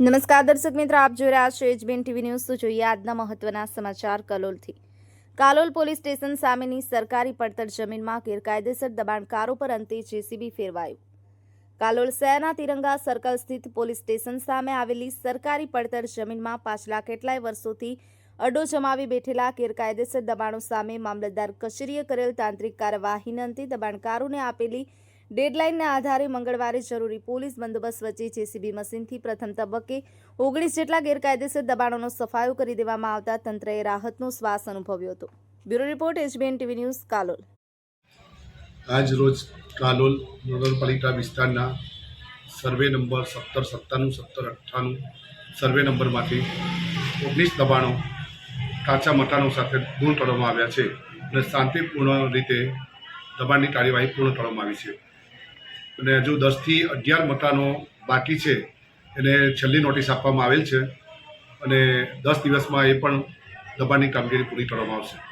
નમસ્કાર દર્શક મિત્રો, આપ જોઈ રહ્યા છો એચબીએન ટીવી ન્યૂઝ. તો જોઈએ આજના મહત્વના સમાચાર કલોલથી. કાલોલ પોલીસ સ્ટેશન સામેની સરકારી પડતર જમીનમાં ગેરકાયદેસર દબાણકારો પર અંતે જેસીબી ફેરવાયું. કાલોલ શહેરના તિરંગા સર્કલ સ્થિત પોલીસ સ્ટેશન સામે આવેલી સરકારી પડતર જમીનમાં પાછલા કેટલાય વર્ષોથી અડો જમાવી બેઠેલા ગેરકાયદેસર દબાણો સામે મામલતદાર કચેરીએ કરેલ તાંત્રિક કાર્યવાહીના અંતે દબાણકારોને આપેલી ડેડલાઇનના આધારે મંગળવારે જરૂરી પોલીસ બંદોબસ્ત વચ્ચે જેસીબી મશીનથી પ્રથમ તબક્કે ઓગણીસ જેટલા ગેરકાયદેસર દબાણોનો સફાયો કરી દેવામાં આવતા તંત્રએ રાહતનો શ્વાસ અનુભવ્યો હતો. Bureau report, HBN TV news, Kalol. આજ રોજ કાલોલ નગરપાલિકા વિસ્તારના સર્વે નંબર સત્તર સત્તાણું, સત્તર અઠ્ઠાણું સર્વે નંબરમાંથી ઓગણીસ દબાણો કાચા મટાણો સાથે દૂર કરવામાં આવ્યા છે અને શાંતિપૂર્ણ રીતે દબાણની કાર્યવાહી પૂર્ણ કરવામાં આવી છે. અને હજુ દસથી અગિયાર મકાનો બાકી છે. એને છેલ્લી નોટિસ આપવામાં આવેલ છે. અને દસ દિવસમાં એ પણ દબાણની કામગીરી પૂરી કરવામાં આવશે.